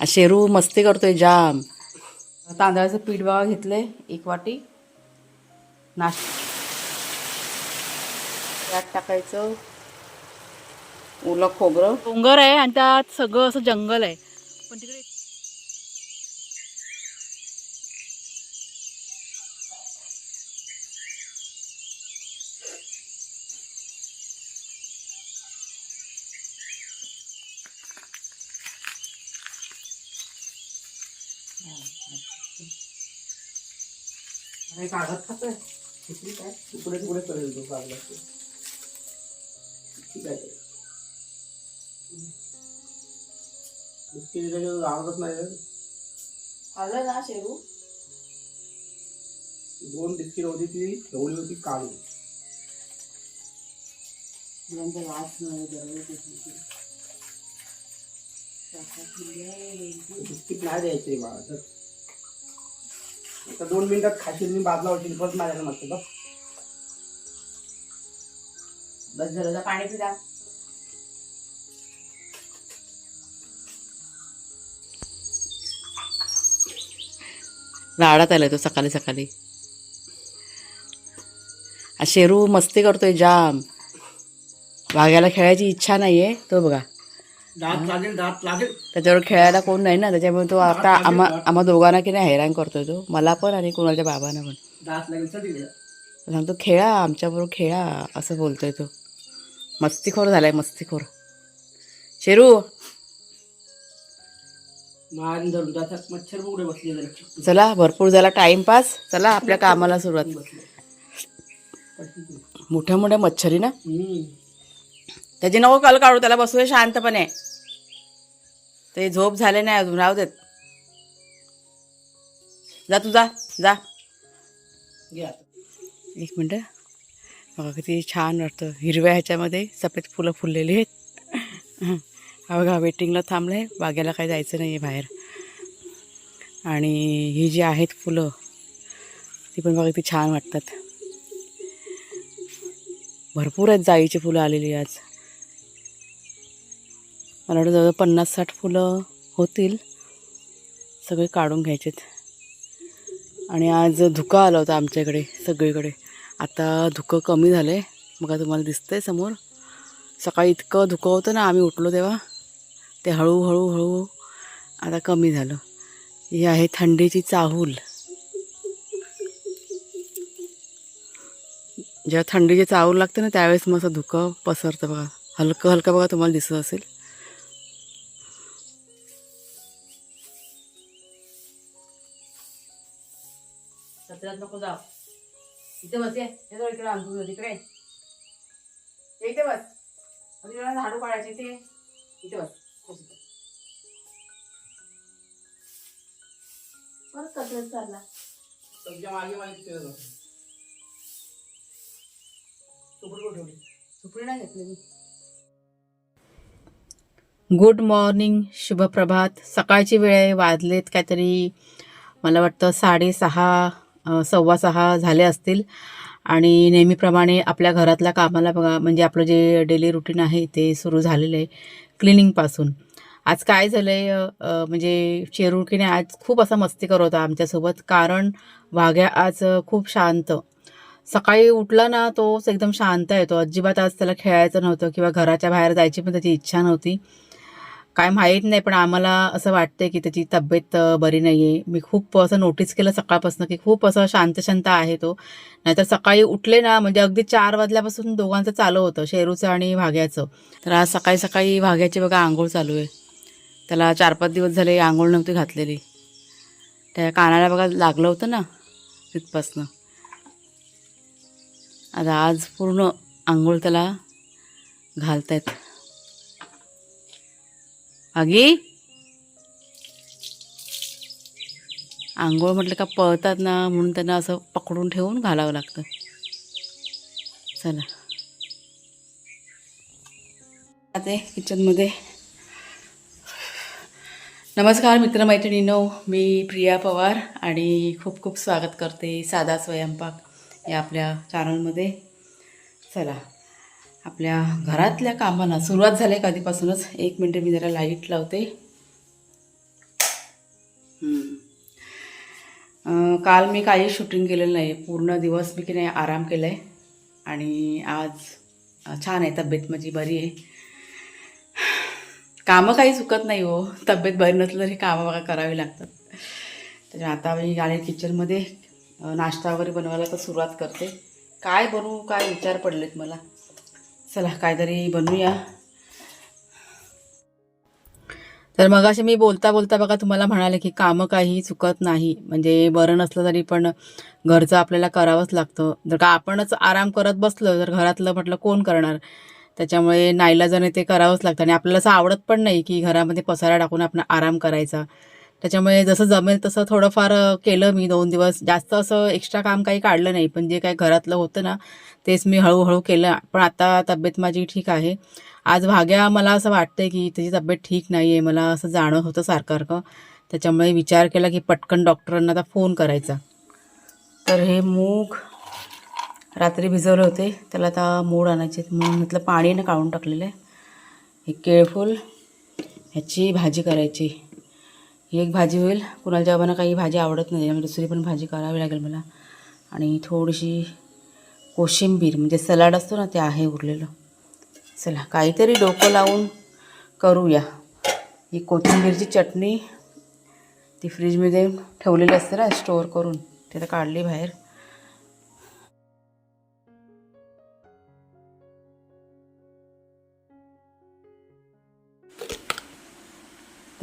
शेरू मस्ती करतोय जाम. तांदळाचं पीठ बघा घेतलंय एक वाटी. नाश त्यात टाकायचं ओलं खोबरं. डोंगर आहे आणि त्यात सगळं असं जंगल आहे. पण तिकडे काय कागद खातोय किती काय? तुकडे तुकडे करेल तो कागदाचे. ठीक आहे बिस्किट आवडत नाही. आलं ना शेरू दोन बिस्किट होती ती ठेवली होती काढून मुलांचा वास नाही गरज बिस्किट नाही द्यायचे बाळा तर. आता दोन मिनिटात खाशील मी बाजला होती परत माझ्याकडे नसते बघ बस झालं जा पाणी पिला. राडात आलाय तो सकाळी सकाळी. शेरू मस्ती करतोय जाम. वाघ्याला खेळायची इच्छा नाहीये तो बघा. दात लागेल दात लागेल. त्याच्यावर खेळायला कोण नाही ना त्याच्यामुळे तो आता आम्हा आम्हा दोघांना की नाही हैराण करतोय तो. मला पण आणि कोणाच्या बाबांना पण. दात लागेल चल तिकडे तो सांगतो खेळा आमच्याबरोबर खेळा असं बोलतोय तो. मस्तीखोर झालाय मस्तीखोर. शेरू! मान धरून त्याचा मच्छर उघडे बसले जरा. चला भरपूर झाला टाइमपास चला आपल्या कामाला सुरुवात. मोठ्या मोठ्या मच्छरी ना? हम्म. त्याची नको कल काढू त्याला बसूया शांतपणे. ते झोप झाले नाही अजून राहू देत. जा तू जा जा. एक मिनटं. बघा किती छान वाटतं. हिरव्या ह्याच्यामध्ये सफेद फुलं फुललेली आहेत. हा बघा वेटिंगला थांबलं आहे बागेला काही जायचं नाही आहे बाहेर. आणि ही जी आहेत फुलं ती पण बघा किती छान वाटतात. भरपूर आहेत जाईची फुलं आलेली आज. मला वाटतं जवळ पन्नास साठ फुलं होतील. सगळे काढून घ्यायचेत. आणि आज धुकं आलं होतं आमच्याकडे सगळीकडे. आता धुकं कमी झालं आहे बघा तुम्हाला दिसतं आहे समोर. सकाळी इतकं धुकं होतं ना आम्ही उठलो तेव्हा. ते हळूहळू हळू आता कमी झालं. ही आहे थंडीची चाहूल. जेव्हा थंडीची चाहूल लागते ना त्यावेळेस मग असं धुकं पसरतं बघा. हलकं हलकं बघा तुम्हाला दिसत असेल. सत्रात नको जाऊ. इथे बस हे इकडे आणतो तिकडे ये. इथे बस. आणि तुला झाडू काढायचे इथे इथे बस. इथे. परत चालला मागे मागे फिरत होते तुकडे कुठे ठेवली? सुपडी नाही घेतली मी. Good morning शुभप्रभात. सकाळची वेळ आहे. वाजलेत काहीतरी मला वाटतं साडेसहा सव्वा सहा झाले असतील. आणि नेहमीप्रमाणे आपल्या घरातल्या कामाला बघा म्हणजे आपलं जे डेली रुटीन आहे ते सुरू झालेलं आहे क्लिनिंगपासून आज काय झालं आहे म्हणजे चेरुळकीने आज खूप असा मस्ती करत होता आमच्यासोबत कारण वाघ्या आज खूप शांत. सकाळी उठला ना तो एकदम शांत येतो. अजिबात आज त्याला खेळायचं नव्हतं किंवा घराच्या बाहेर जायची पण त्याची इच्छा नव्हती. काय माहीत नाही पण आम्हाला असं वाटतंय की त्याची तब्येत बरी नाही आहे मी खूप असं नोटीस केलं सकाळपासून की खूप असं शांत शांत आहे तो. नाहीतर सकाळी उठले ना म्हणजे अगदी चार वाजल्यापासून दोघांचं चालू होतं शेरूचं आणि भाग्याचं तर आज सकाळी सकाळी भाग्याची बघा आंघोळ चालू आहे. त्याला चार पाच दिवस झाले आंघोळ नव्हती घातलेली. त्या कानाला बघा लागलं होतं ना तिथपासनं. आता आज पूर्ण आंघोळ त्याला घालतायत. आगी. आंघोळ म्हटलं का पळतात ना म्हणून त्यांना असं पकडून ठेवून घालावं लागतं. चला. आता किचनमध्ये नमस्कार मित्रमैत्रिणींनो मी प्रिया पवार आणि खूप खूप स्वागत करते साधा स्वयंपाक या आपल्या चॅनलमध्ये चला. आपल्या घरातल्या कामांना सुरुवात झाली आहे कधीपासूनच. एक मिनटं मी जरा लाइट लावते. काल मी काही शूटिंग केलेलं नाही पूर्ण दिवस मी की नाही आराम केला आहे आणि आज छान आहे. तब्येत माझी बरी आहे. कामं काही चुकत नाही हो. तब्येत बरी नसलं तरी कामं बघा करावी लागतात. त्याच्यामुळे आता मी आले किचनमध्ये नाश्ता वगैरे बनवायला तर सुरुवात करते. काय बनवू काय विचार पडलेत मला? चला काहीतरी बनवूया. तर मग असे मी बोलता बोलता बघा तुम्हाला म्हणाले की कामं काही चुकत नाही. म्हणजे बरं नसलं तरी पण घरचं आपल्याला करावंच लागतं. जर का आपणच आराम करत बसलो तर घरातलं म्हटलं कोण करणार? त्याच्यामुळे नाईलाजाने ते करावंच लागतं. आणि आपल्याला असं आवडत पण नाही की घरामध्ये पसारा टाकून आपण आराम करायचा. त्याच्यामुळे जसं जमेल तसं थोडंफार केलं मी दोन दिवस. जास्त असं एक्स्ट्रा काम काही काढलं नाही. पण जे काही घरातलं होतं ना तेच मी हळूहळू केलं. पण आता तब्येत माझी ठीक आहे. आज भाग्या मला असं वाटतंय की त्याची तब्येत ठीक नाही आहे मला असं जाणं होतं सारखं सारखं त्याच्यामुळे विचार केला की पटकन डॉक्टरांना आता फोन करायचा. तर हे मूग रात्री भिजवले होते. त्याला आता मोड आणायचे म्हणून म्हटलं पाणीनं काढून टाकलेलं आहे. हे केळफूल ह्याची भाजी करायची. ही एक भाजी होईल. कुणाच्या बाबांना काही भाजी आवडत नाही त्यामुळे दुसरी पण भाजी करावी लागेल मला. आणि थोडीशी कोशिंबीर म्हणजे सलाड असतो ना ते आहे उरलेलं. चला काहीतरी डोकं लावून करूया. ही कोथिंबीरची चटणी ती फ्रीजमध्ये ठेवलेली असते ना स्टोअर करून. ती आता काढली बाहेर.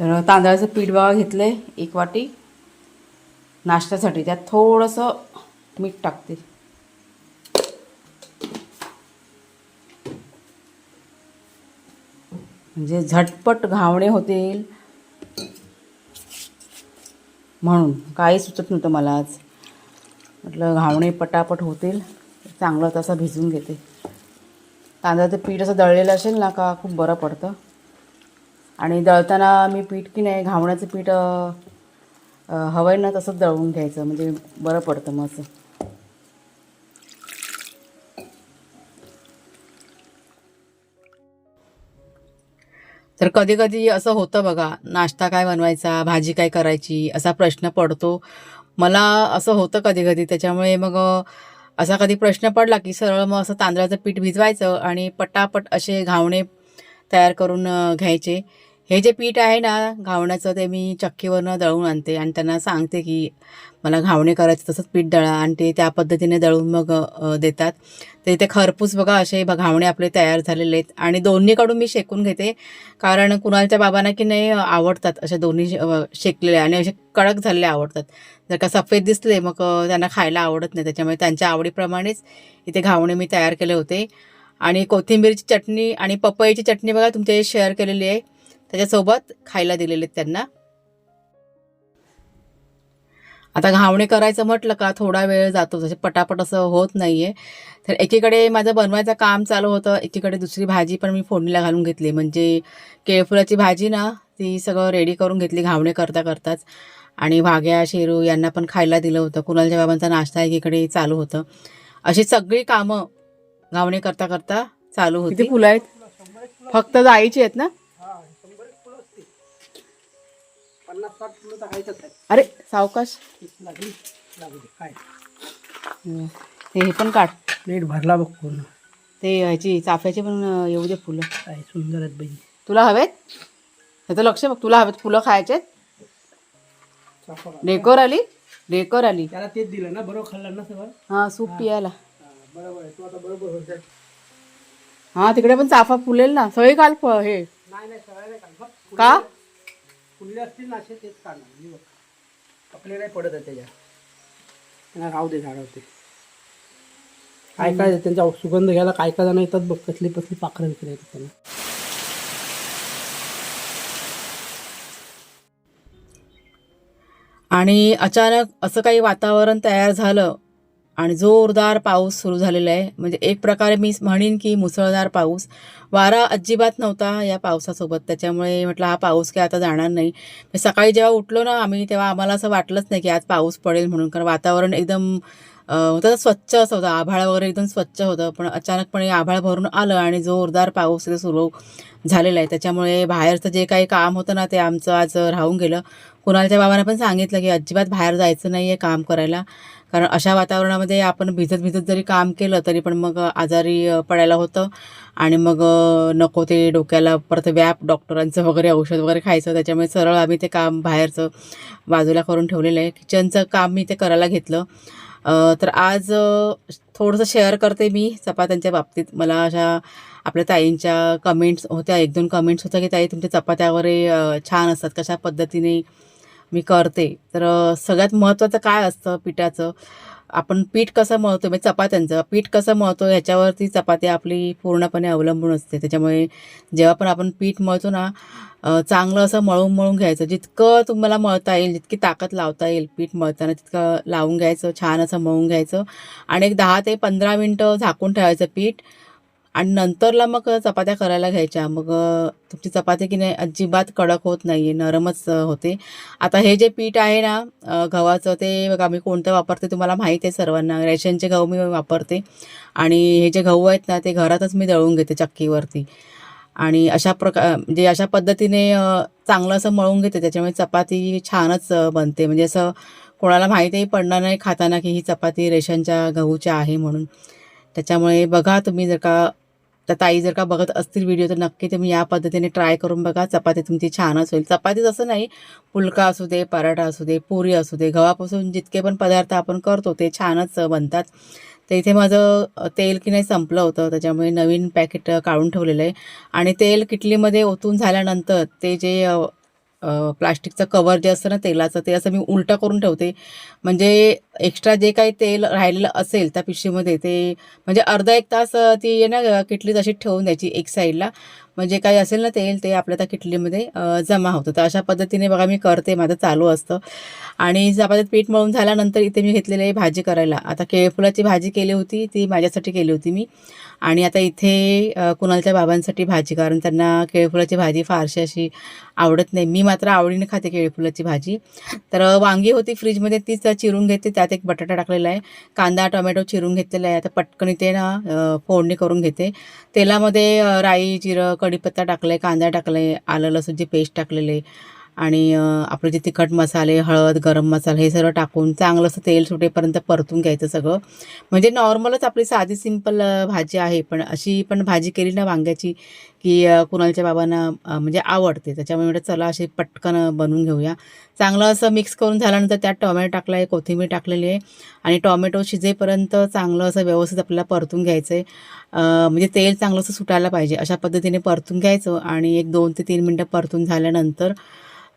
तर तांदळाचं पीठ बघा घेतलं आहे एक वाटी. नाश्त्यासाठी त्यात थोडंसं मीठ टाकते. म्हणजे झटपट घावणे होतील. म्हणून काही सुचत नव्हतं मला आज. म्हटलं घावणे पटापट होतील. चांगलं तसं भिजून घेते. तांदळाचं पीठ असं दळलेलं असेल ना का खूप बरं पडतं. आणि दळताना मी पीठ की नाही घावण्याचं पीठ हवं आहे ना तसंच दळून घ्यायचं म्हणजे बरं पडतं मग असं. तर कधी कधी असं होतं बघा नाश्ता काय बनवायचा भाजी काय करायची असा प्रश्न पडतो. मला असं होतं कधी कधी त्याच्यामुळे मग असा कधी प्रश्न पडला की सरळ मग असं तांदळाचं पीठ भिजवायचं आणि पटापट असे घावणे तयार करून घ्यायचे. हे जे पीठ आहे ना घावण्याचं ते मी चक्कीवरनं दळून आणते आणि त्यांना सांगते की मला घावणे करायचे तसंच पीठ दळा आणि ते त्या पद्धतीने दळून मग देतात. तर इथे खरपूस बघा असे घावणे आपले तयार झालेले आहेत. आणि दोन्हीकडून मी शेकून घेते कारण कुणालच्या बाबांना की नाही आवडतात असे दोन्ही शेकलेले आणि असे कडक झालेले आवडतात. जर का सफेद दिसले मग त्यांना खायला आवडत नाही. त्याच्यामुळे त्यांच्या आवडीप्रमाणेच इथे घावणे मी तयार केले होते. आणि कोथिंबीरची चटणी आणि पपईची चटणी बघा तुमच्या शेअर केलेली आहे. त्याच्यासोबत खायला दिलेले आहेत त्यांना. आता घावणे करायचं म्हटलं का थोडा वेळ जातो. जसे पटापट असं होत नाहीये. तर एकीकडे माझं बनवायचं काम चालू होतं. एकीकडे दुसरी भाजी पण मी फोडणीला घालून घेतली. म्हणजे केळफुलाची भाजी ना ती सगळं रेडी करून घेतली घावणे करता करताच. आणि भाग्या शेरू यांना पण खायला दिलं होतं. कुणालच्या बाबांचा नाश्ता एकीकडे चालू होतं. अशी सगळी कामं घावणे करता करता चालू होती. फुलं आहेत? फक्त जायची आहेत ना? अरे सावकाश. लागली. काय? हं. ते हे पण काढ. प्लेट भरला बघ पूर्ण. ते ह्याची चाफ्याची पण येऊ दे फुलं. काय सुंदर आहेत बाई. तुला हवेत? ह्याचं लक्ष बघ तुला हवेत फुलं खायचे? डेकोर आली? डेकोर आली. त्याला तेच दिलं ना बरोबर खाल्लं ना सगळं? हा सूप पियाला हा, बरोबर आहे. तू आता बरोबर होत हा तिकडे पण चाफा फुलेल ना. सगळी काल हे. नाही नाही सगळं का? फुलले असतील ना असे तेच काढणार मी बघ. कपले नाही पडत आहे त्याच्या त्यांना राहू दे झाडावरती काय काय त्यांचा सुगंध घ्यायला काय काय जण येतात बघ कसली कसली पाखरं विकत येतात त्यांना. आणि अचानक असं काही वातावरण तयार झालं आणि जोरदार पाऊस सुरू झालेला आहे. म्हणजे एक प्रकारे मी म्हणेन की मुसळधार पाऊस. वारा अजिबात नव्हता या पावसासोबत. त्याच्यामुळे म्हटलं हा पाऊस काय आता जाणार नाही. सकाळी जेव्हा उठलो ना आम्ही तेव्हा आम्हाला असं वाटलंच नाही की आज पाऊस पडेल म्हणून. कारण वातावरण एकदम होतं स्वच्छ असं होतं. आभाळ वगैरे एकदम स्वच्छ होतं. पण अचानकपणे आभाळ भरून आलं आणि जोरदार पाऊस इथे सुरू झालेला आहे. त्याच्यामुळे बाहेरचं जे काही काम होतं ना ते आमचं आज राहून गेलं. कुणालच्या बाबांना पण सांगितलं की अजिबात बाहेर जायचं नाही आहे काम करायला. कारण अशा वातावरणामध्ये आपण भिजत भिजत जरी काम केलं तरी पण मग आजारी पडायला होतं. आणि मग नको ते डोक्याला परत व्याप डॉक्टरांचं वगैरे औषध वगैरे खायचं. त्याच्यामुळे सरळ आम्ही ते काम बाहेरचं बाजूला करून ठेवलेलं आहे. किचनचं काम मी ते करायला घेतलं. तर आज थोडंसं शेअर करते मी चपात्यांच्या बाबतीत. मला अशा आपल्या ताईंच्या कमेंट्स होत्या. एक दोन कमेंट्स होत्या की ताई तुमच्या चपात्या वगैरे छान असतात. कशा पद्धतीने मी करते. तर सगळ्यात महत्त्वाचं काय असतं पिठाचं? आपण पीठ कसं मळतो म्हणजे चपात्यांचं. पीठ कसं मळतो याच्यावरती चपाती आपली पूर्णपणे अवलंबून असते. त्याच्यामुळे जेव्हा पण आपण पीठ मळतो ना चांगलं असं मळून मळून घ्यायचं. जितकं तुम्हाला मळता येईल जितकी ताकद लावता येईल पीठ मळताना तितकं लावून घ्यायचं छान असं मळून घ्यायचं. आणि एक दहा ते पंधरा मिनटं झाकून ठेवायचं पीठ. आणि नंतरला मग चपात्या करायला घ्यायच्या. मग तुमची चपाती की नाही अजिबात कडक होत नाही आहे नरमच होते. आता हे जे पीठ आहे ना गव्हाचं ते बघा मी कोणतं वापरते तुम्हाला माहीत आहे सर्वांना. रेशनचे गहू मी वापरते. आणि हे जे गहू आहेत ना ते घरातच मी दळून घेते चक्कीवरती. आणि अशा प्रकार म्हणजे अशा पद्धतीने चांगलं असं मळून घेते. त्याच्यामुळे चपाती छानच बनते. म्हणजे असं कोणाला माहितीही पडणार नाही खाताना की ही चपाती रेशनच्या गहूच्या आहे म्हणून. त्याच्यामुळे बघा तुम्ही जर का तर ताई जर का बघत असतील व्हिडिओ तर नक्की तुम्ही या पद्धतीने ट्राय करून बघा. चपाती तुमची छानच होईल. चपातीच असं नाही पुलका असू दे पराठा असू दे पुरी असू दे गव्हापासून जितके पण पदार्थ आपण करतो ते छानच बनतात. तर इथे माझं तेल की नाही संपलं होतं त्याच्यामुळे नवीन पॅकेट काढून ठेवलेलं आहे. आणि तेल किटलीमध्ये ओतून झाल्यानंतर ते जे प्लास्टिकचं कवर जे असतं ना तेलाचं ते असं मी उलटं करून ठेवते. म्हणजे एक्स्ट्रा जे काही तेल राहिलेलं असेल त्या पिशवीमध्ये ते म्हणजे अर्धा एक तास ती आहे ना किटली तशीच ठेवून द्यायची एक साईडला. म्हणजे काही असेल ना तेल ते आपल्या त्या किटलीमध्ये जमा होतं. तर अशा पद्धतीने बघा मी करते. माझं चालू असतं. आणि चपात्यात पीठ मळून झाल्यानंतर इथे मी घेतलेलं आहे भाजी करायला. आता केळफुलाची भाजी केली होती ती माझ्यासाठी केली होती मी. आणि आता इथे कुणालच्या बाबांसाठी भाजी कारण त्यांना केळफुलाची भाजी फारशी अशी आवडत नाही. मी मात्र आवडीने खाते केळफुलाची भाजी. तर वांगी होती फ्रीजमध्ये तीच चिरून घेते. त्यात एक बटाटा टाकलेला आहे. कांदा टोमॅटो चिरून घेतलेला आहे. आता पटकन इथे ना फोडणी करून घेते. तेलामध्ये राई जिरं कढीपत्ता टाकलं आहे कांदा टाकला आहे आलं लसूणची पेस्ट टाकलेली. आहे आणि आपले जे तिखट मसाले हळद गरम मसाला हे सर्व टाकून चांगलं असं तेल सुटेपर्यंत परतून घ्यायचं सगळं. म्हणजे नॉर्मलच आपली साधी सिंपल भाजी आहे पण अशी पण भाजी केली ना वांग्याची की कुणालच्या बाबांना म्हणजे आवडते. त्याच्यामुळे म्हटलं चला अशी पटकन बनवून घेऊया. चांगलं असं मिक्स करून झाल्यानंतर त्यात टोमॅटो टाकला आहे कोथिंबीर टाकलेली आहे आणि टोमॅटो शिजेपर्यंत चांगलं असं व्यवस्थित आपल्याला परतून घ्यायचं आहे म्हणजे तेल चांगलं असं सुटायला पाहिजे. अशा पद्धतीने परतून घ्यायचं आणि एक दोन ते तीन मिनटं परतून झाल्यानंतर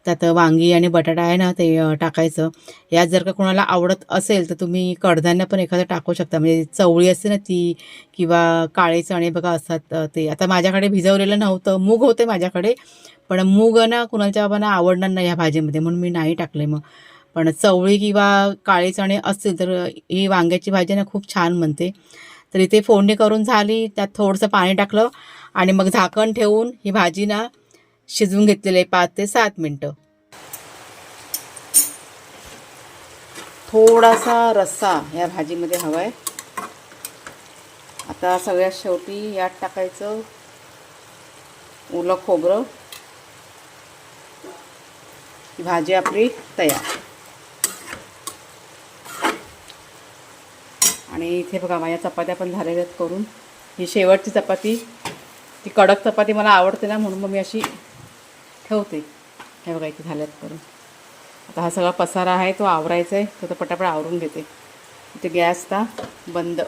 त्यात वांगी आणि बटाटा आहे ना ते टाकायचं. यात जर का कोणाला आवडत असेल तर तुम्ही कडधान्य पण एखादं टाकू शकता. म्हणजे चवळी असते ना ती किंवा काळे चणे बघा असतात ते. आता माझ्याकडे भिजवलेलं नव्हतं. मूग होते माझ्याकडे पण मूग ना कुणाच्या बाबांना आवडणार नाही ह्या भाजीमध्ये. म्हणून मी नाही टाकले मग. पण चवळी किंवा काळे चणे असतील तर ही वांग्याची भाजी ना खूप छान म्हणते तर इथे फोडणी करून झाली. त्यात थोडंसं पाणी टाकलं आणि मग झाकण ठेवून ही भाजी ना शिजवून घेतलेले पाच ते सात मिनटं. थोडासा रस्सा या भाजीमध्ये हवा आहे आता सगळ्यात शेवटी यात टाकायचं ओलं खोबरं. भाजी आपली तयार. आणि इथे बघा माझ्या चपात्या पण झालेल्या आहेत करून. ही शेवटची चपाती. ती कडक चपाती मला आवडते ना म्हणून मग मी अशी ठेवते हे बघा इथे झाल्यात करून. आता हा सगळा पसारा आहे तो आवरायचा आहे तो तर पटापट आवरून घेते. इथे गॅस ता बंद.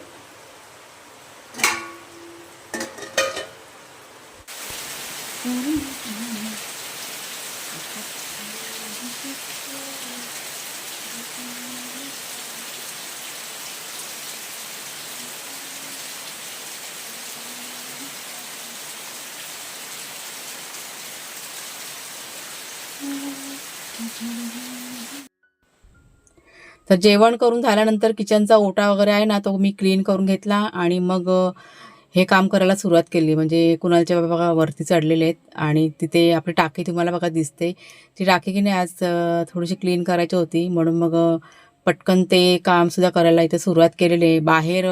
तर जेवण करून झाल्यानंतर किचनचा ओटा वगैरे आहे ना तो मी क्लीन करून घेतला आणि मग हे काम करायला सुरुवात केली. म्हणजे कुणालच्या बाबा बघा वरती चढलेले आहेत आणि तिथे आपली टाकी तुम्हाला बघा दिसते. ती टाकी की नाही आज थोडीशी क्लीन करायची होती. म्हणून मग पटकन ते कामसुद्धा करायला इथे सुरुवात केलेली आहे. बाहेर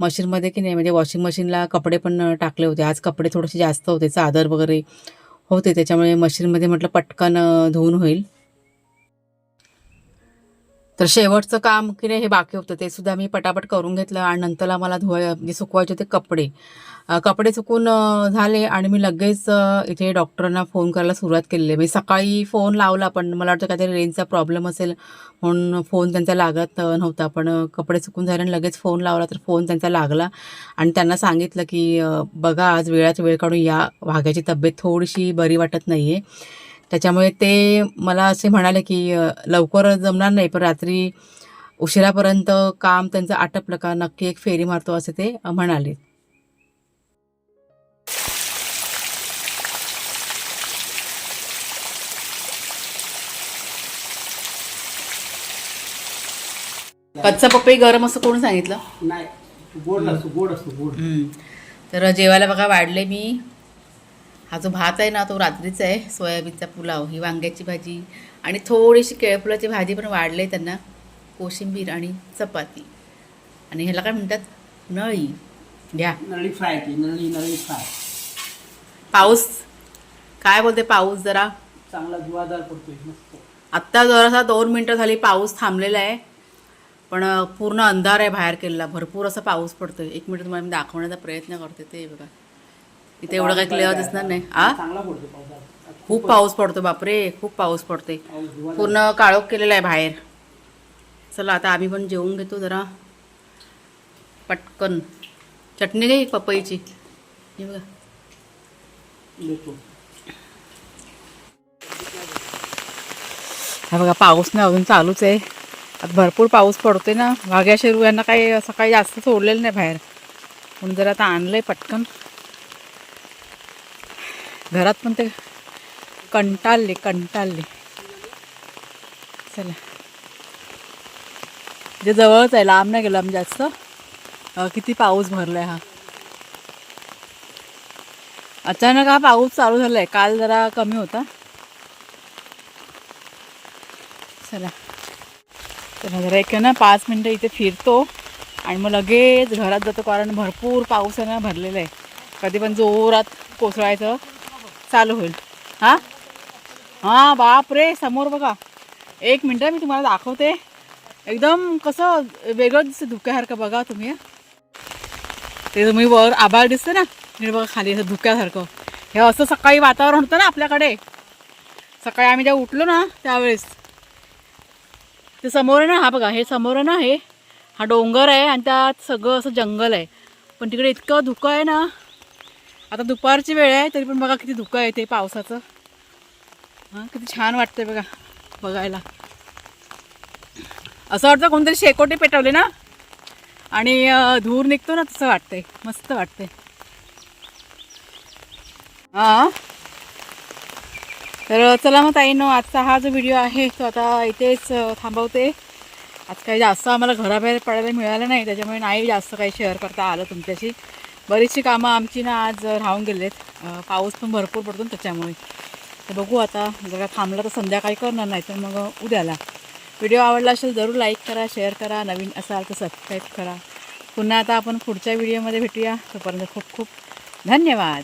मशीनमध्ये की नाही म्हणजे वॉशिंग मशीनला कपडे पण टाकले होते. आज कपडे थोडेसे जास्त होते चादर वगैरे होते. त्याच्यामुळे मशीनमध्ये म्हटलं पटकन धुवून होईल. तर शेवटचं काम की नाही हे बाकी होतं. ते सुद्धा मी पटापट करून घेतलं आणि नंतरला मला धुवाय म्हणजे सुकवायचे होते कपडे. कपडे चुकून झाले आणि मी लगेच इथे डॉक्टरांना फोन करायला सुरुवात केलेली. आहे मी सकाळी फोन लावला पण मला वाटतं काहीतरी रेंजचा प्रॉब्लेम असेल म्हणून फोन त्यांचा लागत नव्हता. पण कपडे चुकून झाले आणि लगेच फोन लावला तर फोन त्यांचा लागला. आणि त्यांना सांगितलं की बघा आज वेळात वेळ काढून या. वाघ्याची तब्येत थोडीशी बरी वाटत नाही आहे त्याच्यामुळे ते मला असे म्हणाले की लवकर जमणार नाही पण रात्री उशिरापर्यंत काम त्यांचं आटपलं का नक्की एक फेरी मारतो असे ते म्हणाले. कच्चा पपई गरम असं कोण सांगितलं? नाही गोड असतो गोड असतो गोड. तर जेवायला बघा वाढले मी. हा जो भात आहे ना तो रात्रीचा आहे सोयाबीनचा पुलाव ही वांग्याची भाजी आणि थोडीशी केळफुलाची भाजी पण वाढले त्यांना कोशिंबीर आणि चपाती. आणि ह्याला काय म्हणतात? नळी. घ्या. नळी फ्राय नळी नळी फ्राय. पाऊस. काय बोलते पाऊस जरा? चांगला जुवादार पडतोय मस्त. आत्ता जरासा दोन मिनटं झाली पाऊस थांबलेला आहे पण पूर्ण अंधार आहे बाहेर केलेला. भरपूर असा पाऊस पडतोय. एक मिनिट तुम्हाला मी दाखवण्याचा प्रयत्न करते ते बघा. इथे एवढं काही क्लिअर दिसणार नाही. आ? खूप पाऊस पडतो बापरे खूप पाऊस पडते पूर्ण काळोख केलेला आहे बाहेर. चला आता आम्ही पण जेवून घेतो जरा. पटकन. चटणी घे पपईची. हे बघा. हा बघा पाऊस ना अजून चालूच आहे. आता भरपूर पाऊस पडतोय ना. वाघ्या शेरू यांना काही सकाळी जास्त सोडलेलं नाही बाहेर. म्हणून जर आता आणलंय पटकन. घरात पण ते कंटाळले कंटाळले. चला. जे जवळच आहे लांब नाही गेलं जास्त. किती पाऊस भरलाय हा. अचानक हा पाऊस चालू झालाय. काल जरा कमी होता. चला. तर जरा एक ना पाच मिनटं इथे फिरतो. आणि मग लगेच घरात जातो कारण भरपूर पाऊस आहे ना भरलेला आहे. कधी पण जोरात कोसळायचं. चालू होईल. हां? हां बाप रे समोर बघा. एक मिनटं मी तुम्हाला दाखवते. एकदम कसं वेगळं दिसतं धुक्यासारखं बघा तुम्ही. ते तुम्ही वर आभाळ दिसतं ना? तिकडे बघा खाली असं धुक्यासारखं. हे असं सकाळी वातावरण होतं ना आपल्याकडे. सकाळी आम्ही जेव्हा उठलो ना त्यावेळेस. ते समोर आहे ना हा बघा हे समोर आहे ना हे. हा डोंगर आहे आणि त्यात सगळं असं जंगल आहे. पण तिकडे इतकं धुकं आहे ना आता दुपारची वेळ आहे तरी पण बघा किती धुकं येते पावसाचं. हां किती छान वाटतंय बघा बघायला. असं वाटतं कोणतरी शेकोटी पेटवले ना? आणि धूर निघतो ना तसं वाटतंय. मस्त वाटतंय. हां. तर चला मग ताईनो आजचा हा जो व्हिडिओ आहे तो आता इथेच थांबवते. आज काही जास्त आम्हाला घराबाहेर पडायला मिळालं नाही त्याच्यामुळे नाही जास्त काही शेअर करता आलं तुमच्याशी. बरीचशी कामं आमची ना आज राहून गेलेत. पाऊस पण भरपूर पडतो ना त्याच्यामुळे. तर बघू आता जर का थांबलं तर संध्याकाळी करणार नाही तर मग उद्याला. व्हिडिओ आवडला असेल जरूर लाईक करा शेअर करा नवीन असाल तर सबस्क्राईब करा. पुन्हा आता आपण पुढच्या व्हिडिओमध्ये भेटूया. तोपर्यंत खूप खूप धन्यवाद.